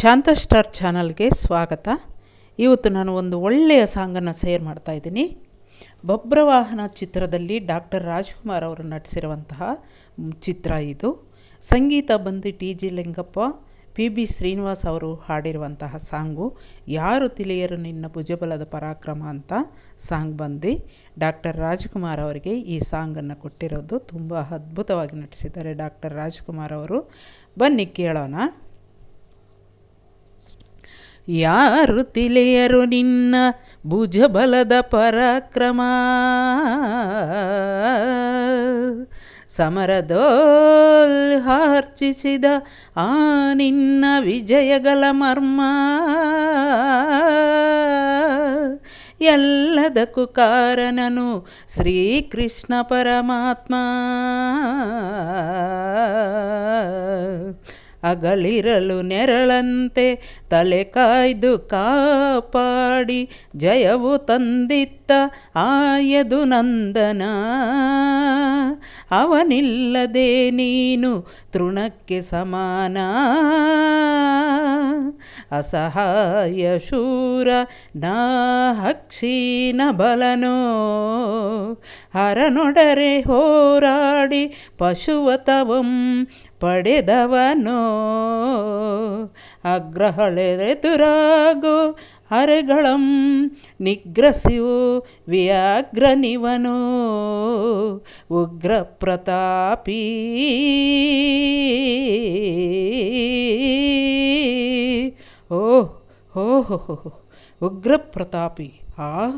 ಶಾಂತ star ಚಾನಲ್ಗೆ ಸ್ವಾಗತ. ಇವತ್ತು ನಾನು ಒಂದು ಒಳ್ಳೆಯ ಸಾಂಗನ್ನು ಶೇರ್ ಮಾಡ್ತಾ ಇದ್ದೀನಿ. ಬಬ್ರವಾಹನ ಚಿತ್ರದಲ್ಲಿ ಡಾಕ್ಟರ್ ರಾಜ್ಕುಮಾರ್ ಅವರು ನಟಿಸಿರುವಂತಹ ಚಿತ್ರ ಇದು. ಸಂಗೀತ ಬಂದು T G Lingappa, P B Srinivas ಅವರು ಹಾಡಿರುವಂತಹ ಸಾಂಗು, ಯಾರು ತಿಳಿಯರು ನಿನ್ನ ಭುಜಬಲದ ಪರಾಕ್ರಮ ಅಂತ ಸಾಂಗ್ ಬಂದು. ಡಾಕ್ಟರ್ ರಾಜ್ಕುಮಾರ್ ಅವರಿಗೆ ಈ ಸಾಂಗನ್ನು ಕೊಟ್ಟಿರೋದು ತುಂಬ ಅದ್ಭುತವಾಗಿ ನಟಿಸಿದ್ದಾರೆ ಡಾಕ್ಟರ್ ರಾಜ್ಕುಮಾರ್ ಅವರು. ಬನ್ನಿ ಕೇಳೋಣ. ಯಾರು ತಿಳಿಯರು ನಿನ್ನ ಭುಜಬಲದ ಪರಾಕ್ರಮ? ಸಮರದೋಲ್ ಹಾರ್ಚಿಸಿದ ಆ ನಿನ್ನ ವಿಜಯಗಳ ಮರ್ಮ. ಎಲ್ಲದಕ್ಕೂ ಕಾರಣನು ಶ್ರೀಕೃಷ್ಣ ಪರಮಾತ್ಮ. ಅಗಳಿರಲು ನೆರಳಂತೆ ತಲೆ ಕಾಯ್ದು ಕಾಪಾಡಿ ಜಯವು ತಂದಿತ್ತ ಆಯದು ನಂದನ. ಅವನಿಲ್ಲದೆ ನೀನು ತೃಣಕ್ಕೆ ಸಮಾನ. ಅಸಹಾಯ ಶೂರ ನಾ ಹಕ್ಷೀನ ಬಲನೋ. ಹರನೊಡರೆ ಹೋರಾಡಿ ಪಶುವತವಂ ಪಡೆದವನೋ ಅಗ್ರಹಳೆದುರಾಗೋ ಅರೆಗಳಂ ನಿಗ್ರಸಿವು ವ್ಯಾಘ್ರನಿವನು ಉಗ್ರ ಪ್ರತಾಪಿ ಓಹ್ ಹೋ ಹೋ ಹೋ ಹೋ. ಉಗ್ರ ಪ್ರತಾಪಿ ಆ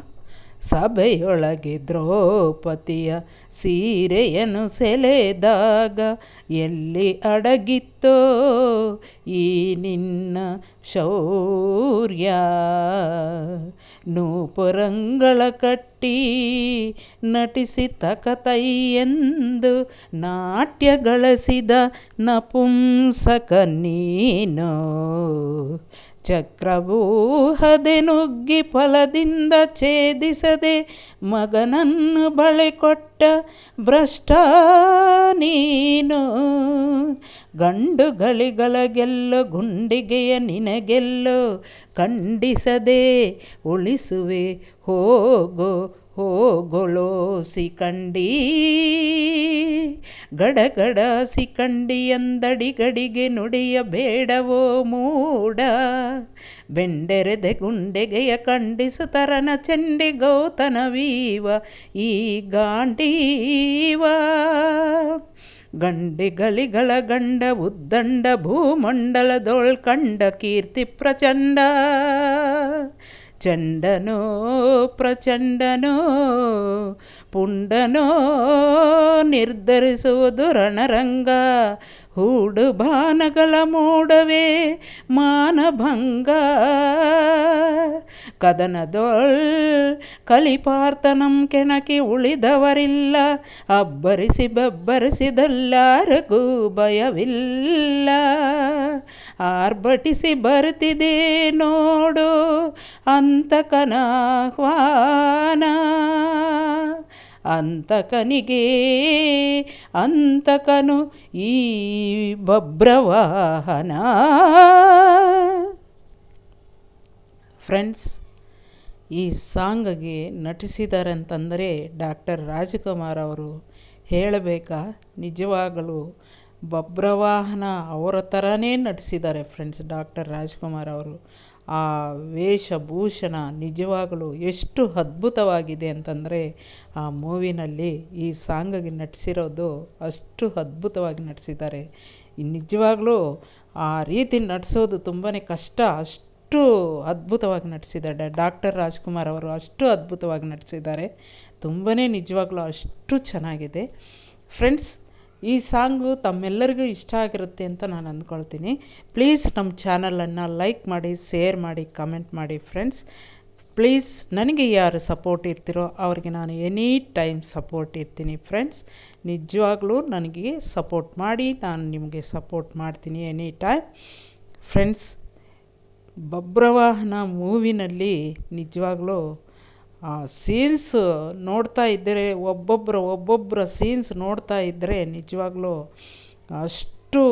ಸಭೆಯೊಳಗೆ ದ್ರೌಪದಿಯ ಸೀರೆಯನ್ನು ಸೆಲೆದಾಗ ಎಲ್ಲಿ ಅಡಗಿತ್ತೋ ಈ ನಿನ್ನ ಶೌರ್ಯ ನೂಪುರಂಗಳ ಕಟ್ಟಿ ನಟಿಸಿ ತಕತೈ ಎಂದು ನಾಟ್ಯಗಳಿಸಿದ ನಪುಂಸಕ ನೀನು. ಚಕ್ರವೂಹದೆ ನುಗ್ಗಿ ಫಲದಿಂದ ಛೇದಿಸದೆ ಮಗನನ್ನು ಬಳೆ ಕೊಟ್ಟ ಭ್ರಷ್ಟ ನೀನು. ಗಂಡುಗಳಿಗಳ ಗೆಲ್ಲು ಗುಂಡಿಗೆಯ ನಿನಗೆಲ್ಲೋ ಖಂಡಿಸದೆ ಉಳಿಸುವೆ ಹೋಗೋ ಹೋಗೊಳೋ ಸಿಕಂಡಿ ಗಡಗಡ ಸಿಕಂಡಿ ಎಂದಡಿ ಗಡಿಗೆ ನುಡಿಯ ಬೇಡವೋ ಮೂಡ ಬೆಂಡೆರೆದೆ ಗುಂಡೆಗೆಯ ಖಂಡಿಸುತರನ ಚಂಡಿ ಗೌತನವೀವ ಈ ಗಾಂಡೀವ ಗಂಡಿಗಳಿಗಳ ಗಂಡ ಉದ್ದಂಡ ಭೂಮಂಡಲದೊಳ್ ಕಂಡ ಕೀರ್ತಿ ಪ್ರಚಂಡ ಚಂಡನೋ ಪ್ರಚಂಡನೋ, ಪುಂಡನೋ ನಿರ್ಧರಿಸುವುದು ರಣರಂಗ ಹೂಡು ಬಾನಗಳ ಮೂಡವೇ ಮಾನಭಂಗ. ಕದನದೊಳ್ ಕಲಿಪಾರ್ತನಂ ಕೆಣಕಿ ಉಳಿದವರಿಲ್ಲ, ಅಬ್ಬರಿಸಿ ಬಬ್ಬರಿಸಿದಲ್ಲಾರಗೂ ಭಯವಿಲ್ಲ ಆರ್ಭಟಿಸಿ ಬರ್ತಿದೆ ನೋಡು ಅಂತಕನ ಆಹ್ವಾನ ಅಂತಕನಿಗೆ ಅಂತಕನು ಈ ಬಬ್ರವಾಹನ ಫ್ರೆಂಡ್ಸ್ ಈ ಸಾಂಗ್ಗೆ ನಟಿಸಿದ್ದಾರೆ ಅಂತಂದರೆ ಡಾಕ್ಟರ್ ರಾಜಕುಮಾರ್ ಅವರು ಹೇಳಬೇಕಾ? ನಿಜವಾಗಲೂ ಬಬ್ರವಾಹನ ಅವರ ಥರನೇ ನಟಿಸಿದ್ದಾರೆ ಫ್ರೆಂಡ್ಸ್ ಡಾಕ್ಟರ್ ರಾಜ್ಕುಮಾರ್ ಅವರು. ಆ ವೇಷಭೂಷಣ ನಿಜವಾಗಲೂ ಎಷ್ಟು ಅದ್ಭುತವಾಗಿದೆ ಅಂತಂದರೆ ಆ ಮೂವಿನಲ್ಲಿ ಈ ಸಾಂಗಿಗೆ ನಟಿಸಿರೋದು ಅಷ್ಟು ಅದ್ಭುತವಾಗಿ ನಟಿಸಿದ್ದಾರೆ. ನಿಜವಾಗ್ಲೂ ಆ ರೀತಿ ನಟಿಸೋದು ತುಂಬಾ ಕಷ್ಟ, ಅಷ್ಟು ಅದ್ಭುತವಾಗಿ ನಟಿಸಿದ್ದಾರೆ. ಡಾಕ್ಟರ್ ರಾಜ್ಕುಮಾರ್ ಅವರು ಅಷ್ಟು ಅದ್ಭುತವಾಗಿ ನಟಿಸಿದ್ದಾರೆ. ತುಂಬಾ ನಿಜವಾಗ್ಲೂ ಅಷ್ಟು ಚೆನ್ನಾಗಿದೆ. ಫ್ರೆಂಡ್ಸ್ ಈ ಸಾಂಗು ತಮ್ಮೆಲ್ಲರಿಗೂ ಇಷ್ಟ ಆಗಿರುತ್ತೆ ಅಂತ ನಾನು ಅಂದ್ಕೊಳ್ತೀನಿ. ಪ್ಲೀಸ್ ನಮ್ಮ ಚಾನಲನ್ನು ಲೈಕ್ ಮಾಡಿ ಶೇರ್ ಮಾಡಿ ಕಮೆಂಟ್ ಮಾಡಿ ಫ್ರೆಂಡ್ಸ್ ಪ್ಲೀಸ್ ನನಗೆ ಯಾರು ಸಪೋರ್ಟ್ ಇರ್ತಿರೋ ಅವ್ರಿಗೆ ನಾನು ಎನಿ ಟೈಮ್ ಸಪೋರ್ಟ್ ಇರ್ತೀನಿ ಫ್ರೆಂಡ್ಸ್ ನಿಜವಾಗ್ಲೂ ನನಗೆ ಸಪೋರ್ಟ್ ಮಾಡಿ, ನಾನು ನಿಮಗೆ ಸಪೋರ್ಟ್ ಮಾಡ್ತೀನಿ ಎನಿ ಟೈಮ್ ಫ್ರೆಂಡ್ಸ್ ಬಬ್ರವಾಹನ ಮೂವಿನಲ್ಲಿ ನಿಜವಾಗ್ಲೂ ಸೀನ್ಸ್ ನೋಡ್ತಾ ಇದ್ದರೆ ಒಬ್ಬೊಬ್ಬರ ಒಬ್ಬೊಬ್ಬರ ಸೀನ್ಸ್ ನೋಡ್ತಾ ಇದ್ದರೆ ನಿಜವಾಗ್ಲೂ ಅಷ್ಟು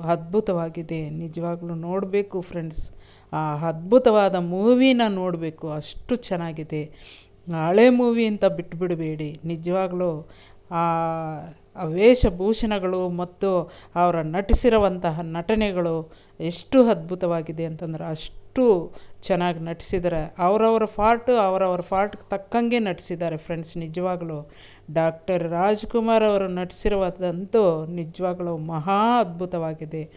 ಅದ್ಭುತವಾಗಿದೆ. ನಿಜವಾಗ್ಲೂ ನೋಡಬೇಕು ಫ್ರೆಂಡ್ಸ್ ಆ ಅದ್ಭುತವಾದ ಮೂವಿನ ನೋಡಬೇಕು. ಅಷ್ಟು ಚೆನ್ನಾಗಿದೆ. ಹಳೆ ಮೂವಿ ಅಂತ ಬಿಟ್ಟುಬಿಡಬೇಡಿ ನಿಜವಾಗ್ಲೂ ಆ ಆ ವೇಷಭೂಷಣಗಳು ಮತ್ತು ಅವರ ನಟಿಸಿರುವಂತಹ ನಟನೆಗಳು ಎಷ್ಟು ಅದ್ಭುತವಾಗಿದೆ ಅಂತಂದ್ರೆ ಅಷ್ಟು ಚೆನ್ನಾಗಿ ನಟಿಸಿದ್ದಾರೆ ಅವರವರ ಫಾರ್ಟು ಅವರವರ ಫಾರ್ಟ್ಗೆ ತಕ್ಕಂಗೆ ನಟಿಸಿದ್ದಾರೆ ಫ್ರೆಂಡ್ಸ್ ನಿಜವಾಗ್ಲೂ. ಡಾಕ್ಟರ್ ರಾಜ್ಕುಮಾರ್ ಅವರು ನಟಿಸಿರುವಂತೂ ನಿಜವಾಗಲೂ ಮಹಾ ಅದ್ಭುತವಾಗಿದೆ.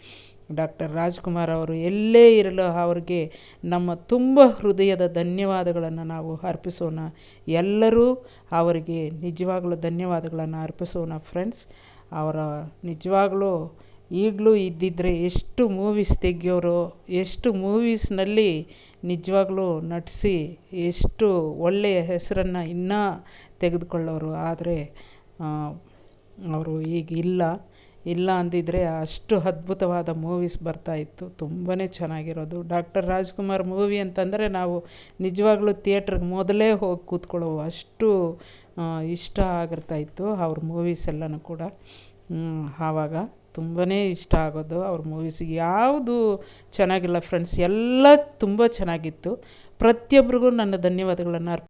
ಡಾಕ್ಟರ್ ರಾಜ್ಕುಮಾರ್ ಅವರು ಎಲ್ಲೇ ಇರಲು ಅವರಿಗೆ ನಮ್ಮ ತುಂಬ ಹೃದಯದ ಧನ್ಯವಾದಗಳನ್ನು ನಾವು ಅರ್ಪಿಸೋಣ. ಎಲ್ಲರೂ ಅವರಿಗೆ ನಿಜವಾಗ್ಲೂ ಧನ್ಯವಾದಗಳನ್ನು ಅರ್ಪಿಸೋಣ ಫ್ರೆಂಡ್ಸ್ ಅವರ ನಿಜವಾಗ್ಲೂ ಈಗಲೂ ಇದ್ದಿದ್ದರೆ ಎಷ್ಟು ಮೂವೀಸ್ ತೆಗಿಯೋರು, ಎಷ್ಟು ಮೂವೀಸ್ನಲ್ಲಿ ನಿಜವಾಗ್ಲೂ ನಟಿಸಿ, ಎಷ್ಟು ಒಳ್ಳೆಯ ಹೆಸರನ್ನು ಇನ್ನೂ ತೆಗೆದುಕೊಳ್ಳೋರು. ಆದರೆ ಅವರು ಈಗ ಇಲ್ಲ. ಇಲ್ಲ ಅಂದಿದ್ದರೆ ಅಷ್ಟು ಅದ್ಭುತವಾದ ಮೂವೀಸ್ ಬರ್ತಾಯಿತ್ತು ತುಂಬಾ ಚೆನ್ನಾಗಿರೋದು. ಡಾಕ್ಟರ್ ರಾಜ್ಕುಮಾರ್ ಮೂವಿ ಅಂತಂದರೆ ನಾವು ನಿಜವಾಗ್ಲೂ ಥಿಯೇಟ್ರಿಗೆ ಮೊದಲೇ ಹೋಗಿ ಕೂತ್ಕೊಳ್ಳೋ ಅಷ್ಟು ಇಷ್ಟ ಆಗಿರ್ತಾಯಿತ್ತು ಅವ್ರ ಮೂವೀಸ್ ಎಲ್ಲನೂ ಕೂಡ. ಆವಾಗ ತುಂಬಾ ಇಷ್ಟ ಆಗೋದು ಅವ್ರ ಮೂವೀಸ್ ಯಾವುದು ಚೆನ್ನಾಗಿಲ್ಲ ಫ್ರೆಂಡ್ಸ್ ಎಲ್ಲ ತುಂಬ ಚೆನ್ನಾಗಿತ್ತು. ಪ್ರತಿಯೊಬ್ಬರಿಗೂ ನನ್ನ ಧನ್ಯವಾದಗಳನ್ನು ಅರ್ಪ